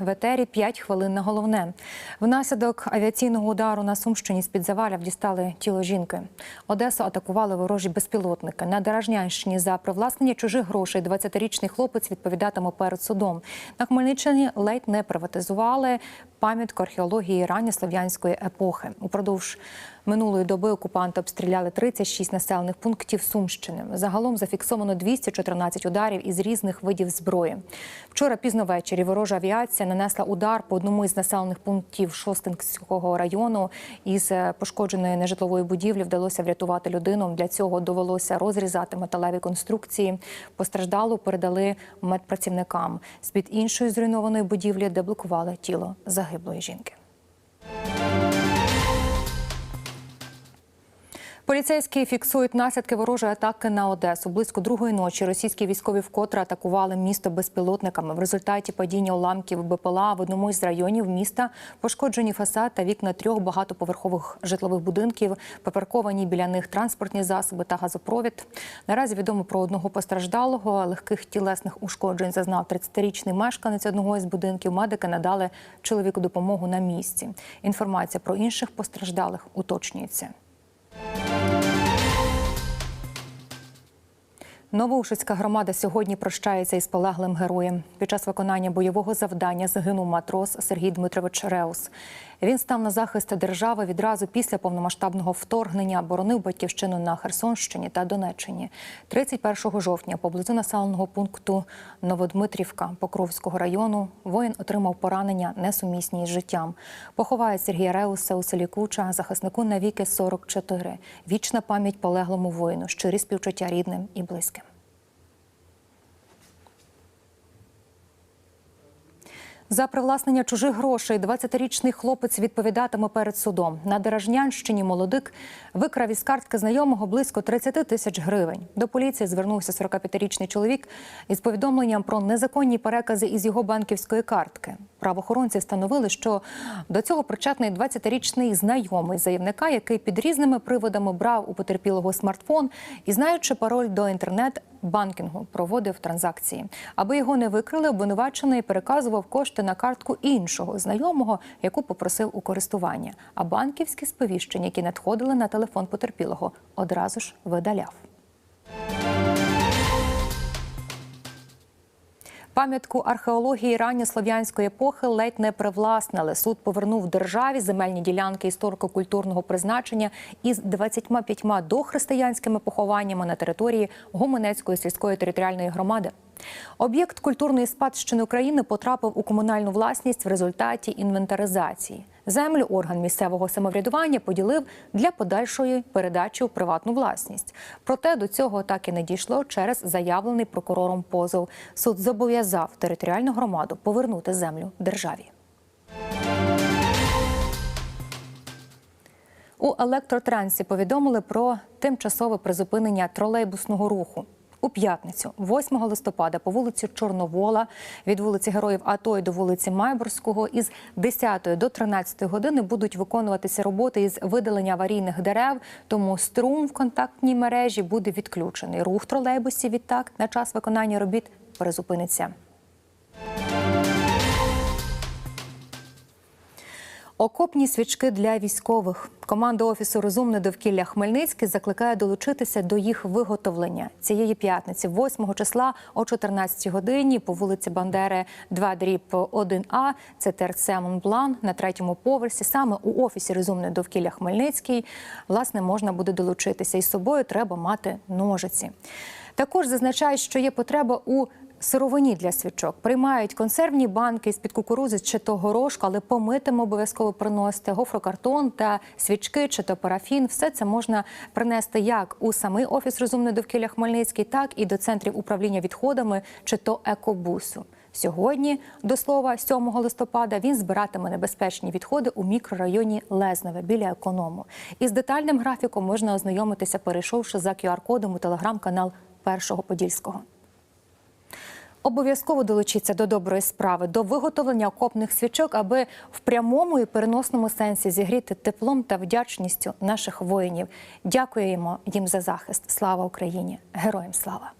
В етері 5 хвилин на головне. Внаслідок авіаційного удару на Сумщині з-під завалів дістали тіло жінки. Одесу атакували ворожі безпілотники. На Дорожнянщині за привласнення чужих грошей 20-річний хлопець відповідатиме перед судом. На Хмельниччині ледь не приватизували пам'ятку археології ранньослов'янської епохи. Упродовж минулої доби окупанти обстріляли 36 населених пунктів Сумщини. Загалом зафіксовано 214 ударів із різних видів зброї. Вчора пізно ввечері ворожа авіація нанесла удар по одному із населених пунктів Шостинського району. Із е, пошкодженої нежитлової будівлі вдалося врятувати людину. Для цього довелося розрізати металеві конструкції. Постраждалу передали медпрацівникам. З під іншої зруйнованої будівлі деблокували тіло загиблої жінки. Поліцейські фіксують наслідки ворожої атаки на Одесу. Близько другої ночі російські військові вкотре атакували місто безпілотниками. В результаті падіння уламків БПЛА в одному із районів міста пошкоджені фасад та вікна трьох багатоповерхових житлових будинків, припарковані біля них транспортні засоби та газопровід. Наразі відомо про одного постраждалого. Легких тілесних ушкоджень зазнав 30-річний мешканець одного із будинків. Медики надали чоловіку допомогу на місці. Інформація про інших постраждалих уточнюється. Новоушицька громада сьогодні прощається із полеглим героєм. Під час виконання бойового завдання загинув матрос Сергій Дмитрович Реус. Він став на захист держави відразу після повномасштабного вторгнення, боронив батьківщину на Херсонщині та Донеччині. 31 жовтня поблизу населеного пункту Новодмитрівка Покровського району воїн отримав поранення несумісні із життям. Поховають Сергія Реуса у селі Куча, захиснику навіки 44. Вічна пам'ять полеглому воїну, щирі співчуття рідним і близьким. За привласнення чужих грошей 20-річний хлопець відповідатиме перед судом. На Дорожнянщині молодик викрав із картки знайомого близько 30 тисяч гривень. До поліції звернувся 45-річний чоловік із повідомленням про незаконні перекази із його банківської картки. Правоохоронці встановили, що до цього причетний 20-річний знайомий заявника, який під різними приводами брав у потерпілого смартфон і, знаючи пароль до інтернет-банкінгу, проводив транзакції. Аби його не викрили, обвинувачений переказував кошти на картку іншого знайомого, яку попросив у користування. А банківські сповіщення, які надходили на телефон потерпілого, одразу ж видаляв. Пам'ятку археології ранньослов'янської епохи ледь не привласнили. Суд повернув державі земельні ділянки історико-культурного призначення із 25 дохристиянськими похованнями на території Гомонецької сільської територіальної громади. Об'єкт культурної спадщини України потрапив у комунальну власність в результаті інвентаризації. Землю орган місцевого самоврядування поділив для подальшої передачі у приватну власність. Проте до цього так і не дійшло через заявлений прокурором позов. Суд зобов'язав територіальну громаду повернути землю державі. У електротрансі повідомили про тимчасове призупинення тролейбусного руху. У п'ятницю, 8 листопада, по вулиці Чорновола від вулиці Героїв АТО і до вулиці Майборського із 10 до 13 години будуть виконуватися роботи із видалення аварійних дерев. Тому струм в контактній мережі буде відключений. Рух тролейбусів відтак на час виконання робіт перезупиниться. Окопні свічки для військових. Команда офісу Розумне довкілля Хмельницький закликає долучитися до їх виготовлення цієї п'ятниці, 8 числа о 14 годині по вулиці Бандери, 2 дріб 1А. Це ТРЦ Монблан на третьому поверсі. Саме у офісі Розумне довкілля Хмельницький власне можна буде долучитися. І з собою треба мати ножиці. Також зазначають, що є потреба у Сировині для свічок приймають консервні банки з під кукурузи чи то горошку, але помитим обов'язково приносити гофрокартон та свічки чи то парафін. Все це можна принести як у самий офіс розумне довкілля Хмельницький, так і до центрів управління відходами чи то екобусу. Сьогодні, до слова, 7 листопада, він збиратиме небезпечні відходи у мікрорайоні Лезнове біля економу. Із детальним графіком можна ознайомитися, перейшовши за QR-кодом у телеграм-канал Першого Подільського. Обов'язково долучіться до доброї справи, до виготовлення окопних свічок, аби в прямому і переносному сенсі зігріти теплом та вдячністю наших воїнів. Дякуємо їм за захист. Слава Україні! Героям слава!